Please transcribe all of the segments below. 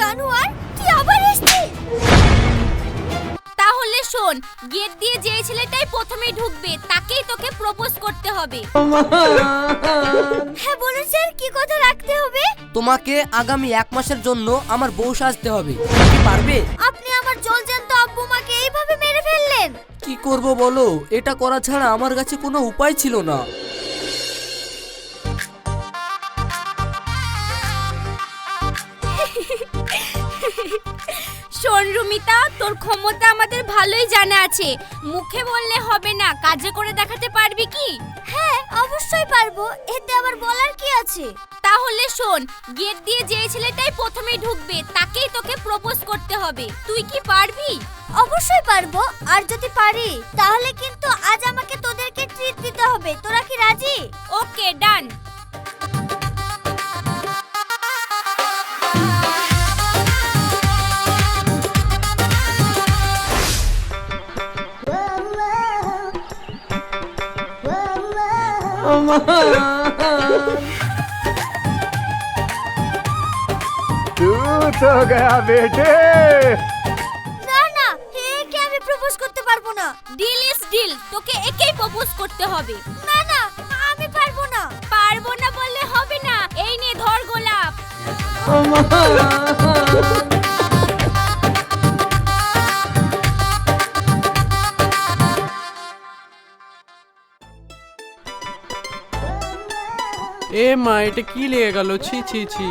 জানোয়ার তুই আবার এসেছিস তাহলে শোন গেট দিয়ে যে ছেলেটাই প্রথমেই ঢুকবে তাকেই তোকে প্রপোজ করতে হবে। হ্যাঁ বলুন স্যার কি কথা রাখতে হবে? তোমাকে আগামী এক মাসের জন্য আমার বউ সাজতে হবে। কি পারবে? আপনি আমার জলজান্ত আব্বু মাকে এইভাবে মেরে ফেললেন? কি করব বলো? এটা করা ছাড়া আমার কাছে কোনো উপায় ছিল না। শোন রুমিতা তোর ক্ষমতা আমাদের ভালোই জানা আছে। মুখে বললে হবে না কাজে করে দেখাতে পারবি কি? হ্যাঁ অবশ্যই পারব এতে আবার বলার কি আছে? তাহলে শোন গেট দিয়ে যে ছেলেটাই প্রথমেই ঢুকবে তাকেই তোকে প্রপোজ করতে হবে। তুই কি পারবি? অবশ্যই পারব আর যদি পারি তাহলে কিন্তু আজ আমাকে তোদেরকে ট্রিট দিতে হবে। তোরা কি রাজি? ওকে ডান तू तो गया बेटे না না একে আমি প্রপোজ করতে পারবো না ডিল ইজ ডিল তোকে একেই প্রপোজ করতে হবে না না আমি পারবো না পারবো না বললে হবে না এই নে ধর গোলাপ এ মা এটা কি লেগে গেল? ছি ছি ছি।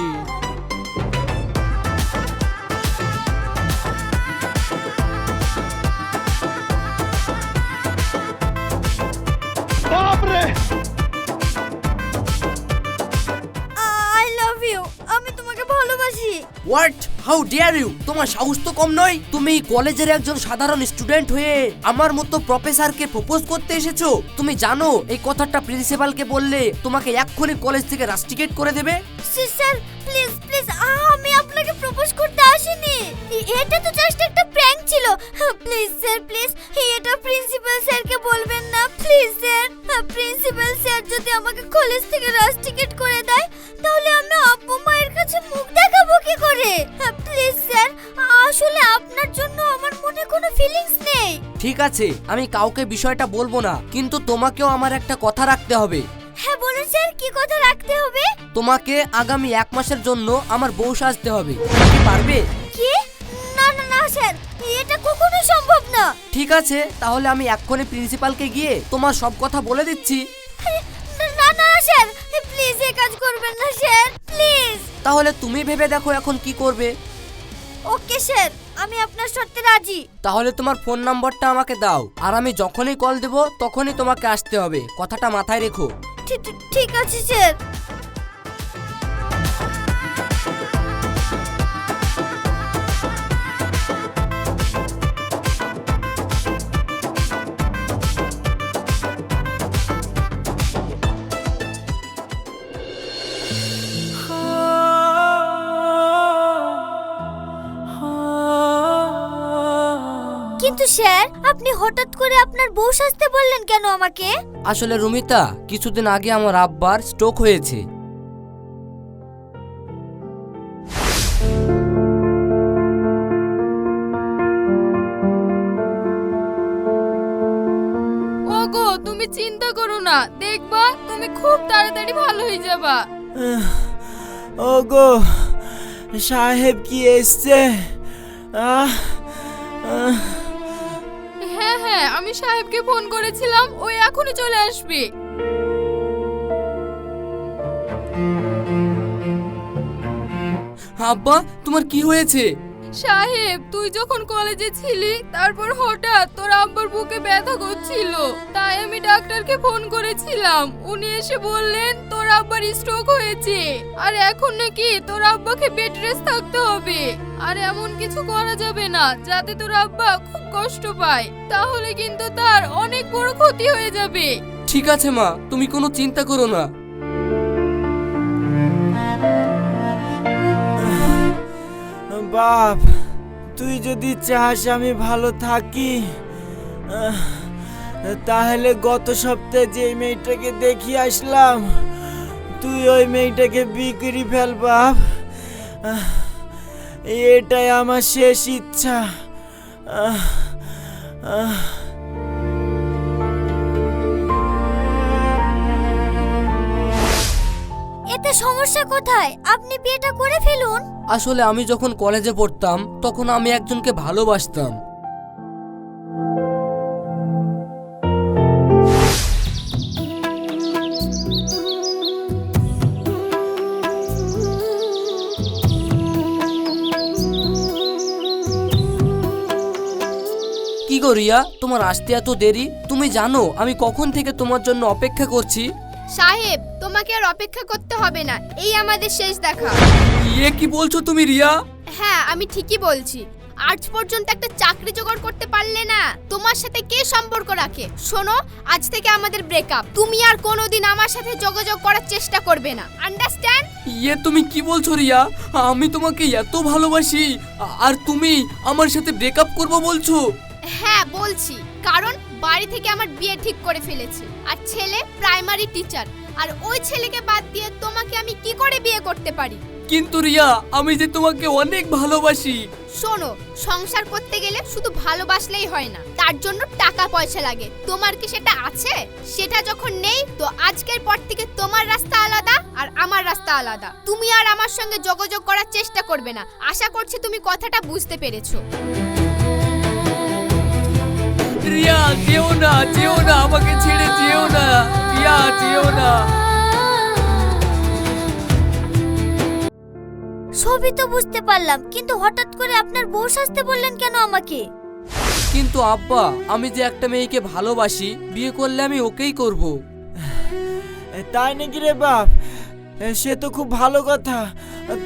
আই লাভ ইউ আমি তোমাকে ভালোবাসি। হোয়াট হাউ ডিয়ার ইউ তোমার সাহস তো কম নয়। তুমি কলেজের একজন সাধারণ স্টুডেন্ট হয়ে আমার মতো প্রফেসরকে প্রপোজ করতে এসেছ। তুমি জানো, এই কথাটা প্রিন্সিপালকে বললে তোমাকে এক্ষুনি কলেজ থেকে রাস্টিকেট করে দেবে? স্যার প্লিজ প্লিজ আমি আপনাকে প্রপোজ করতে আসিনি। এটা তো জাস্ট একটা প্র্যাঙ্ক ছিল। প্লিজ স্যার প্লিজ এটা প্রিন্সিপাল স্যারকে বলবেন না। প্লিজ স্যার প্রিন্সিপাল স্যার যদি আমাকে কলেজ থেকে রাস্টিকেট করে দেয়, তাহলে আমি আব্বু মায়ের কাছে মুখ দেখাবো কি করে? প্লিজ স্যার আসলে আপনার জন্য আমার মনে কোনো ফিলিংস নেই। ঠিক আছে, আমি কাউকে বিষয়টা বলব না, কিন্তু তোমাকেও আমার একটা কথা রাখতে হবে। হ্যাঁ বলুন স্যার কি কথা রাখতে হবে? তোমাকে আগামী এক মাসের জন্য আমার বউ সাজতে হবে। কি পারবে? কি? না না না স্যার এটা কখনো সম্ভব না। ঠিক আছে তাহলে আমি এক্ষুনি প্রিন্সিপালকে গিয়ে তোমার সব কথা বলে দিচ্ছি। না না স্যার প্লিজ এই কাজ করবেন না স্যার প্লিজ। তাহলে তুমি ভেবে দেখো এখন কি করবে। ওকে স্যার আমি আপনার শর্তে রাজি। তাহলে তোমার ফোন নাম্বারটা আমাকে দাও। আর আমি যখনই কল দেব তখনই তোমাকে আসতে হবে। কথাটা মাথায় রেখো। ঠিক- আছে স্যার। কিন্তু স্যার আপনি হঠাৎ করে আপনার বউ সাজতে বললেন কেন আমাকে? আসলে রুমিতা কিছুদিন আগে আমার আব্বার স্ট্রোক হয়েছে। ওগো তুমি চিন্তা করো না। দেখবা তুমি খুব তাড়াতাড়ি ভালো হয়ে যাবা। ওগো সাহেব কি এসছে? আহ আহ, আমি সাহেবকে ফোন করেছিলাম ওই এখনই চলে আসবে। আব্বা তোমার কি হয়েছে? সাহেব তুই যখন কলেজে ছিলি তারপর হঠাৎ তোর আব্বার বুকে ব্যথা করছিল। তাই আমি ডাক্তারকে ফোন করেছিলাম। উনি এসে বললেন তোর আব্বার স্ট্রোক হয়েছে। আর এখন নাকি তোর আব্বাকে বেড রেস্ট থাকতে হবে। আর এমন কিছু করা যাবে না যাতে তোর আব্বা খুব কষ্ট পায়। তাহলে কিন্তু তার অনেক বড় ক্ষতি হয়ে যাবে। ঠিক আছে মা তুমি কোনো চিন্তা করো না। বাপ তুই যদি চাস আমি ভালো থাকি আহ, তাহলে গত সপ্তাহে যে মেয়েটাকে দেখি আসলাম তুই ওই মেয়েটাকে বিক্রি ফেল বাপ। এটাই আমার শেষ ইচ্ছা। এতে সমস্যা কোথায়? আপনি বিয়েটা করে ফেলুন। আসলে আমি যখন কলেজে পড়তাম তখন আমি একজনকে ভালোবাসতাম। রিয়া তোমার আসতে এত দেরি? তুমি জানো আমি কখন থেকে তোমার জন্য অপেক্ষা করছি? সাহেব তোমাকে আর অপেক্ষা করতে হবে না। এই আমাদের শেষ দেখা। ইয়ে কি বলছো তুমি রিয়া? হ্যাঁ আমি ঠিকই বলছি। আজ পর্যন্ত একটা চাকরি জোগাড় করতে পারলে না তোমার সাথে কে সম্পর্ক রাখে? শোনো আজ থেকে আমাদের ব্রেকআপ তুমি আর কোনোদিন আমার সাথে যোগাযোগ করার চেষ্টা করবে না। আন্ডারস্ট্যান্ড ইয়ে তুমি কি বলছো রিয়া? আমি তোমাকে এত ভালোবাসি আর তুমি আমার সাথে ব্রেকআপ করব বলছো? হ্যাঁ বলছি। কারণ বাড়ি থেকে আমার বিয়ে ঠিক করে ফেলেছি। আর ছেলে প্রাইমারি টিচার। আর ওই ছেলেকে বাদ দিয়ে তোমাকে আমি কি করে বিয়ে করতে পারি? কিন্তু রিয়া আমি যে তোমাকে অনেক ভালোবাসি। শোনো সংসার করতে গেলে শুধু ভালোবাসলেই হয় না। তার জন্য টাকা পয়সা লাগে। তোমার কি সেটা আছে? সেটা যখন নেই তো আজকের পর থেকে তোমার রাস্তা আলাদা আর আমার রাস্তা আলাদা। তুমি আর আমার সঙ্গে যোগাযোগ করার চেষ্টা করবে না। আশা করছি তুমি কথাটা বুঝতে পেরেছ। রিয়া যেও না যেও না আমাকে ছেড়ে যেও না রিয়া যেও না। সবই তো বুঝতে পারলাম কিন্তু হঠাৎ করে আপনার বউ সাজতে বললেন কেন আমাকে? কিন্তু আব্বা আমি যে একটা মেয়েকে ভালোবাসি বিয়ে করলে আমি ওকেই করব। তাই নাকি রে বাপ? সে তো খুব ভালো কথা।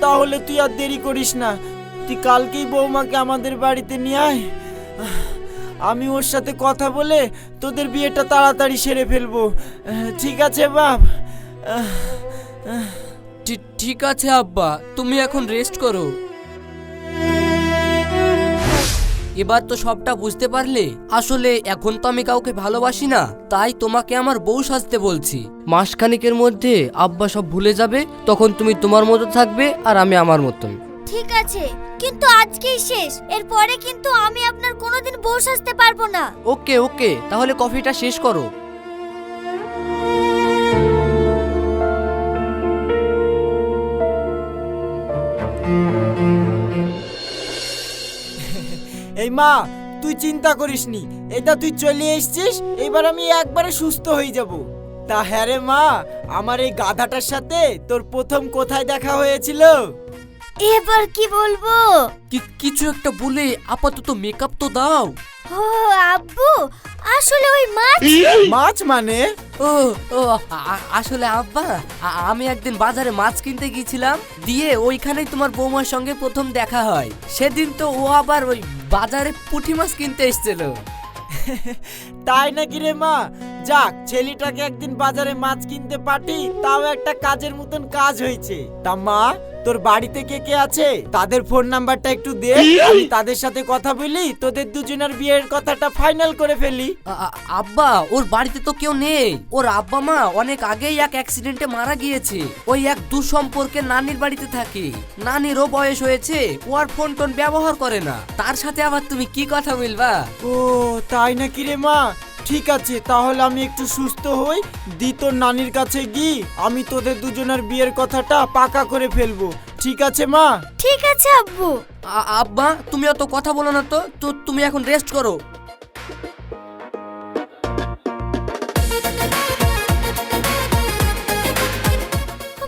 তাহলে তুই আর দেরি করিস না। তুই কালকেই বৌমাকে আমাদের বাড়িতে নিয়ে আয়। আমি ওর সাথে কথা বলে তোদের বিয়েটা তাড়াতাড়ি সেরে ফেলব। ঠিক আছে বাপ। ঠিক আছে আব্বা। তুমি এখন রেস্ট করো। এবার তো সবটা বুঝতে পারলে? আসলে এখন তো আমি কাউকে ভালোবাসি না তাই তোমাকে আমার বউ সাজতে বলছি। মাসখানিকের মধ্যে আব্বা সব ভুলে যাবে তখন তুমি তোমার মতো থাকবে আর আমি আমার মতন। ঠিক আছে কিন্তু আজকেই শেষ। এরপরে কিন্তু আমি আপনার কোনোদিন বউ সাজতে পারব না। ওকে ওকে। তাহলে কফিটা শেষ করো। এই মা তুই চিন্তা করিসনি। এটা তুই চলে এসেছিস এবার আমি একবারে সুস্থ হয়ে যাব। তা হ্যাঁ রে মা আমার এই গাধাটার সাথে তোর প্রথম কোথায় দেখা হয়েছিল? এবার কি বলব? কি- কিছু একটা বলে আপাতত মেকআপ তো দাও। ও আব্বু আসলে ওই মাছ? মাছ মানে? ও ও আ- আসলে আব্বা আ- আমি একদিন বাজারে মাছ কিনতে গিয়েছিলাম দিয়ে ওইখানেই তোমার বৌমার সঙ্গে প্রথম দেখা হয়। সেদিন তো ও আবার ওই বাজারে পুঁটি মাছ কিনতে এসেছিল। তাই নাকি রে মা? যাক ছেলেটাকে একদিন বাজারে মাছ কিনতে পাঠি তাও একটা কাজের মতন কাজ হয়েছে। তা মা তোর বাড়িতে কে কে আছে? তাদের ফোন নাম্বারটা একটু দে আমি তাদের সাথে কথা বলি তোদের দুজনের বিয়ের কথাটা ফাইনাল করে ফেলি। আ- আ- আব্বা ওর বাড়িতে তো কেউ নেই। ওর আব্বা মা অনেক আগেই এক অ্যাক্সিডেন্টে মারা গিয়েছে। ওই এক দুঃসম্পর্কে নানির বাড়িতে থাকে। নানিরও বয়স হয়েছে ও আর ফোন টোন ব্যবহার করে না। তার সাথে আবার তুমি কি কথা বলবা? ও তাই নাকি রে মা? ঠিক আছে তাহলে আমি একটু সুস্থ হই দি তোর নানির কাছে গিয়ে আমি তোদের দুজনের বিয়ের কথাটা পাকা করে ফেলব। ঠিক আছে মা? ঠিক আছে আব্বু। আ- আব্বা তুমি অত কথা বলো না তো তো তুমি এখন রেস্ট করো।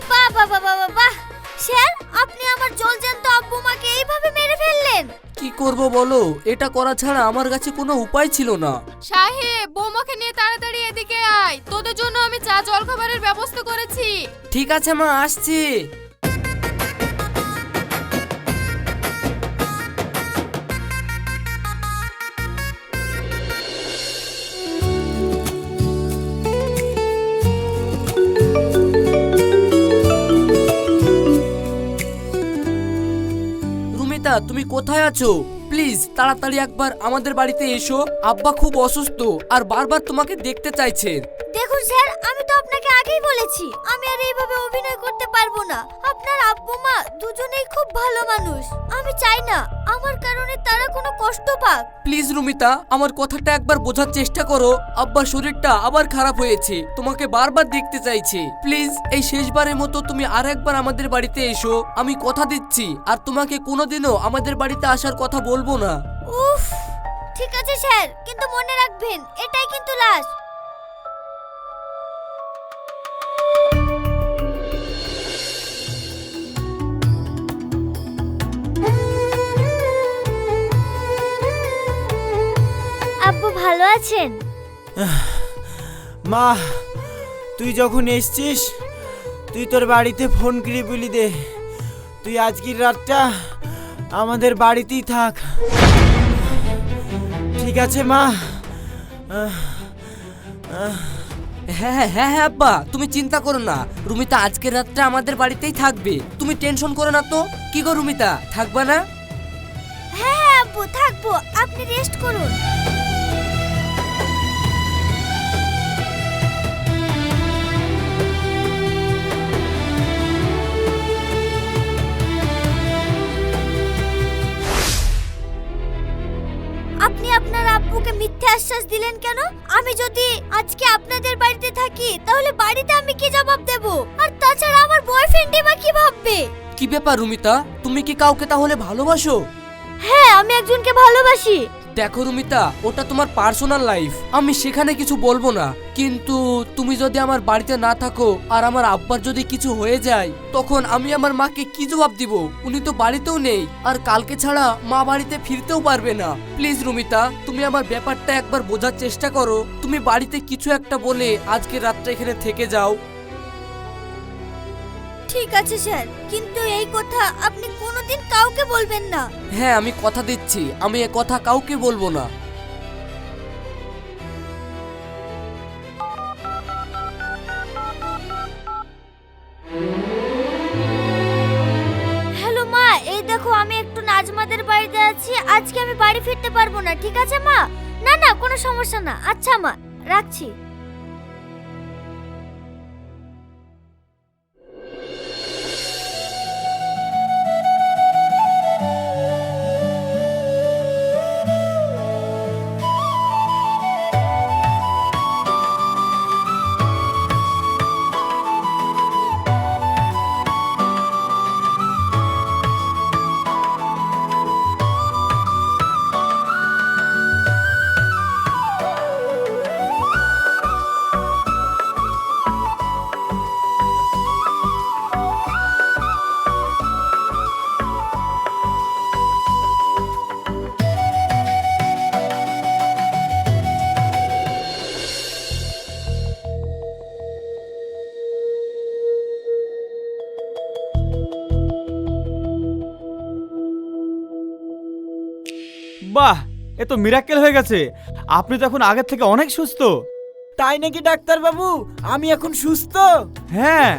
বাহ বাহ বাহ বাহ বাহ, বাহ। আপনি আমার জলজান্ত আব্বু মাকে এইভাবে মেরে ফেললেন? করব বলো? এটা করা ছাড়া আমার কাছে কোনো উপায় ছিল না। সাহেব বৌমাকে নিয়ে তাড়াতাড়ি এদিকে আয়। তোদের জন্য আমি চা জল খাবারের ব্যবস্থা করেছি। ঠিক আছে মা আসছি। তুমি কোথায় আছো? প্লিজ তাড়াতাড়ি একবার আমাদের বাড়িতে এসো। আব্বা খুব অসুস্থ আর বারবার তোমাকে দেখতে চাইছেন। দেখুন স্যার আমি তো আপনাকে আগেই বলেছি আমি আর এইভাবে অভিনয় করতে পারব না। আপনার আব্বু মা দুজনেই খুব ভালো মানুষ। আমি চাই না আমার কারণে তারা কোনো কষ্ট পাক। প্লিজ রুমিতা আমার কথাটা একবার বোঝার চেষ্টা করো। আব্বার শরীরটা আবার খারাপ হয়েছে তোমাকে বারবার দেখতে চাইছে। প্লিজ এই শেষবারের মতো তুমি আর একবার আমাদের বাড়িতে এসো। আমি কথা দিচ্ছি আর তোমাকে কোনোদিনও আমাদের বাড়িতে আসার কথা বলব না। উফ ঠিক আছে স্যার কিন্তু মনে রাখবেন এটাই কিন্তু লাশ। আছেন? মা তুই যখন এসছিস তুই তোর বাড়িতে ফোন করে বলি দে। তুই আজকের রাতটা আমাদের বাড়িতেই থাক। ঠিক আছে মা? হ্যাঁ হ্যাঁ হ্যাঁ হ্যাঁ আব্বা তুমি চিন্তা করো না। রুমিতা আজকের রাতটা আমাদের বাড়িতেই থাকবে। তুমি টেনশন করো না তো। কি গো রুমিতা থাকবা না? হ্যাঁ হ্যাঁ আব্বু থাকব। আপনি রেস্ট করুন। আপনি আপনার আব্বুকে মিথ্যে আশ্বাস দিলেন কেন? আমি যদি আজকে আপনাদের বাড়িতে থাকি তাহলে বাড়িতে আমি কি জবাব দেব? আর তাছাড়া আমার বয়ফ্রেন্ডই বা কি ভাববে? কি ব্যাপার রুমিতা? তুমি কি কাউকে তাহলে ভালোবাসো? হ্যাঁ আমি একজনকে ভালোবাসি। দেখো রুমিতা, ওটা তোমার পার্সোনাল লাইফ আমি সেখানে কিছু বলব না। কিন্তু তুমি যদি আমার বাড়িতে না থাকো আর আমার আব্বার যদি কিছু হয়ে যায়, তখন আমি আমার মাকে কি জবাব দিব? উনি তো বাড়িতেও নেই। আর কালকে ছাড়া মা বাড়িতে ফিরতেও পারবে না। প্লিজ রুমিতা, তুমি আমার ব্যাপারটা একবার বোঝার চেষ্টা করো। তুমি বাড়িতে কিছু একটা বলে আজকে রাতটা এখানে থেকে যাও। ঠিক আছে স্যার। কিন্তু এই কথা আপনি কোনোদিন কাউকে বলবেন না। হ্যাঁ আমি কথা দিচ্ছি। আমি এ কথা কাউকে বলব না। হ্যালো মা এই দেখো আমি একটু নাজমাদের বাড়িতে আছি। আজকে আমি বাড়ি ফিরতে পারব না ঠিক আছে মা? না না কোনো সমস্যা না। আচ্ছা মা রাখছি। এ তো মিরাক্কেল হয়ে গেছে। আপনি তো এখন আগের থেকে অনেক সুস্থ। তাই নাকি ডাক্তার বাবু আমি এখন সুস্থ। হ্যাঁ।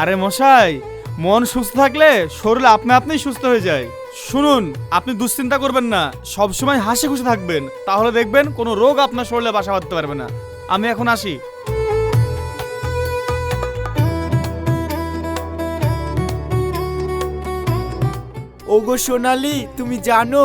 আরে মশাই মন সুস্থ থাকলে শরীর আপনি আপনিই সুস্থ হয়ে যায়। শুনুন আপনি দুশ্চিন্তা করবেন না। সব সময় হাসি খুশি থাকবেন। তাহলে দেখবেন কোনো রোগ আপনার শরীরে বাসা বাঁধতে পারবে না। আমি এখন আসি। ওগো সোনালি তুমি জানো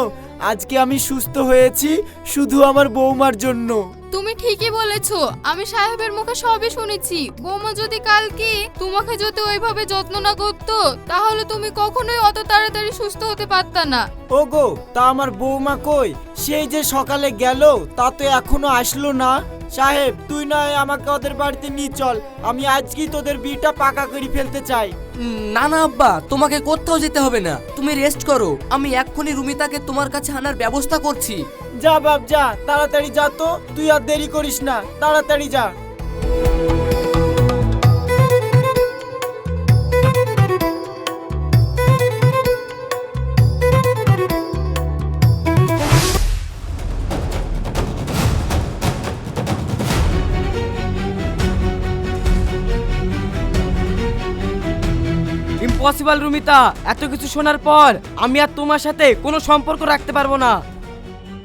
আজকে আমি সুস্থ হয়েছি শুধু আমার বৌমার জন্য। তুমি ঠিকই বলেছ আমি সাহেবের মুখে সবই শুনেছি। বৌমা যদি কালকে তোমাকে যদি ওইভাবে যত্ন না করতো তাহলে তুমি কখনোই অত তাড়াতাড়ি সুস্থ হতে পারতা না। ওগো তা আমার বৌমা কই? সেই যে সকালে গেল তা তো এখনও আসলো না। সাহেব তুই নয় আমাকে ওদের বাড়িতে নিয়ে চল আমি আজকেই তোদের বিয়েটা পাকা করে ফেলতে চাই। না না, আব্বা, তোমাকে কোথাও যেতে হবে না। তুমি রেস্ট করো। আমি এক্ষুনি রুমিতাকে তোমার কাছে আনার ব্যবস্থা করছি। যা, বাপ, যা, তাড়াতাড়ি যা তো। তুই আর দেরি করিস না। তাড়াতাড়ি যা। ইম্পসিবল রুমিতা এত কিছু শোনার পর আমি আর তোমার সাথে কোনো সম্পর্ক রাখতে পারব না।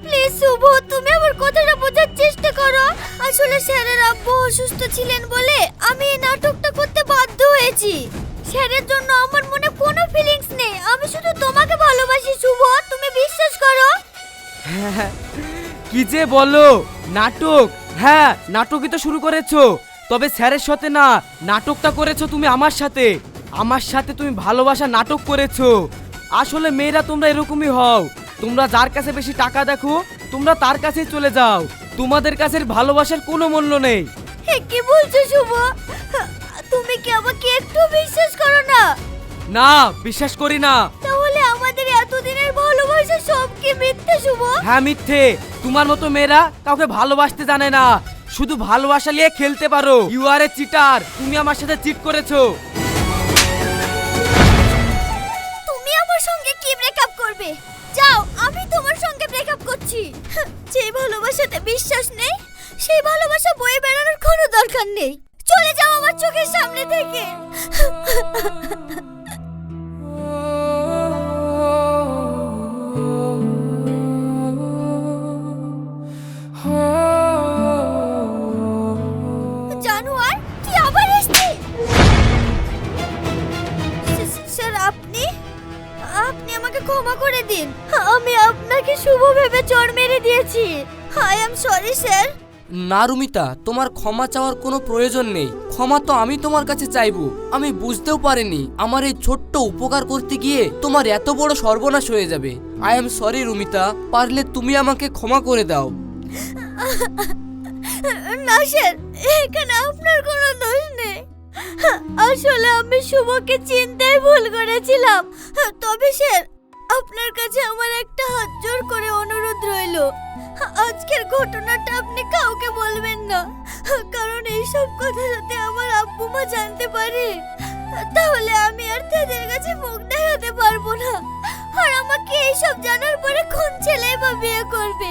প্লিজ শুভ তুমি আমার কথাটা বোঝার চেষ্টা করো। আসলে স্যারের আব্বু অসুস্থ ছিলেন বলে আমি এই নাটকটা করতে বাধ্য হয়েছি। স্যারের জন্য আমার মনে কোনো ফিলিংস নেই। আমি শুধু তোমাকে ভালোবাসি শুভ। তুমি বিশ্বাস করো? কি যে বলো নাটক। হ্যাঁ নাটকই তো শুরু করেছ। তবে স্যারের সাথে না নাটকটা করেছ তুমি আমার সাথে। আমার সাথে তুমি ভালোবাসা নাটক করেছ। আসলে মেয়েরা তোমরা এরকমই হও। তোমরা যার কাছে বেশি টাকা দেখো তোমরা তার কাছেই চলে যাও। তোমাদের কাছে ভালোবাসার কোনো মূল্য নেই। কি বলছো শুভ? তুমি কি আমাকে একটু বিশ্বাস করো না? না বিশ্বাস করি না। তাহলে আমাদের এতদিনের ভালোবাসা সব কি মিথ্যে শুভ? হ্যাঁ মিথ্যে। তোমার মতো মেয়েরা কাউকে ভালোবাসতে জানে না। শুধু ভালোবাসা নিয়ে খেলতে পারো। ইউ আর এ চিটার তুমি আমার সাথে চিট করেছ। করছি। যে ভালোবাসাতে বিশ্বাস নেই, সেই ভালোবাসা বয়ে বেড়ানোর কোনো দরকার নেই। চলে যাও আমার চোখের সামনে থেকে। আপনি আমাকে ক্ষমা করে দিন। আমি আপনাকে শুভ ভেবে চড় মেরে দিয়েছি। আই এম সরি স্যার না রুমিতা তোমার ক্ষমা চাওয়ার কোনো প্রয়োজন নেই। ক্ষমা তো আমি তোমার কাছে চাইব। আমি বুঝতেও পারিনি আমার এই ছোট্ট উপকার করতে গিয়ে তোমার এত বড় সর্বনাশ হয়ে যাবে। আই এম সরি রুমিতা পারলে তুমি আমাকে ক্ষমা করে দাও। না স্যার এখানে আপনার কোনো দোষ নেই। আসলে আমি শুভকে চিনতেই ভুল করেছিলাম। তবে স্যার, আপনার কাছে আমার একটা হাত জোর করে অনুরোধ রইল। আজকের ঘটনাটা আপনি কাউকে বলবেন না। কারণ এইসব কথা যাতে আমার আব্বু মা জানতে পারে, তাহলে আমি আর তাদের কাছে মুখ দেখাতে পারব না। আর আমাকে এইসব জানার পরে কোন ছেলে বা বিয়ে করবে?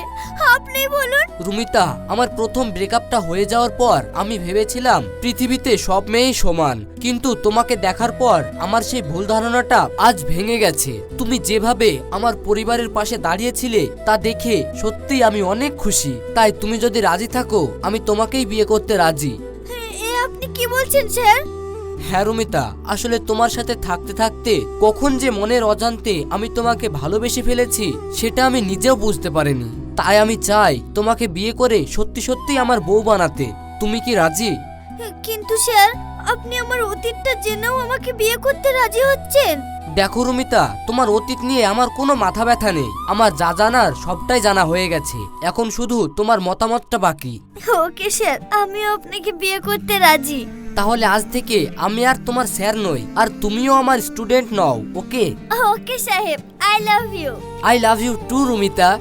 আপনি বলুন। রুমিতা আমার প্রথম ব্রেকআপটা হয়ে যাওয়ার পর আমি ভেবেছিলাম পৃথিবীতে সব মেয়েই সমান। কিন্তু তোমাকে দেখার পর আমার সেই ভুল ধারণাটা আজ ভেঙে গেছে। তুমি যেভাবে আমার পরিবারের পাশে দাঁড়িয়েছিলে তা দেখে সত্যিই আমি অনেক খুশি। তাই তুমি যদি রাজি থাকো আমি তোমাকেই বিয়ে করতে রাজি। এ আপনি কি বলছেন স্যার? হ্যাঁ রুমিতা আসলে তোমার সাথে থাকতে থাকতে কখন যে মনের অজান্তে আমি তোমাকে ভালোবেসে ফেলেছি সেটা আমি নিজেও বুঝতে পারিনি। তাই আমি চাই তোমাকে বিয়ে করে সত্যি সত্যি আমার বউ বানাতে। তুমি কি রাজি? কিন্তু স্যার আপনি আমার অতীতটা জেনেও আমাকে বিয়ে করতে রাজি হচ্ছেন। দেখো রুমিতা তোমার অতীত নিয়ে আমার কোনো মাথা ব্যথা নেই। আমার যা জানার সবটাই জানা হয়ে গেছে। এখন শুধু তোমার মতামতটা বাকি। ওকে স্যার আমিও আপনাকে বিয়ে করতে রাজি। তাহলে আজ থেকে আমি আর তোমার স্যার নই আর তুমিও আমার স্টুডেন্ট নও ওকে? ওকে সাহেব I love you. I love you too Rumita.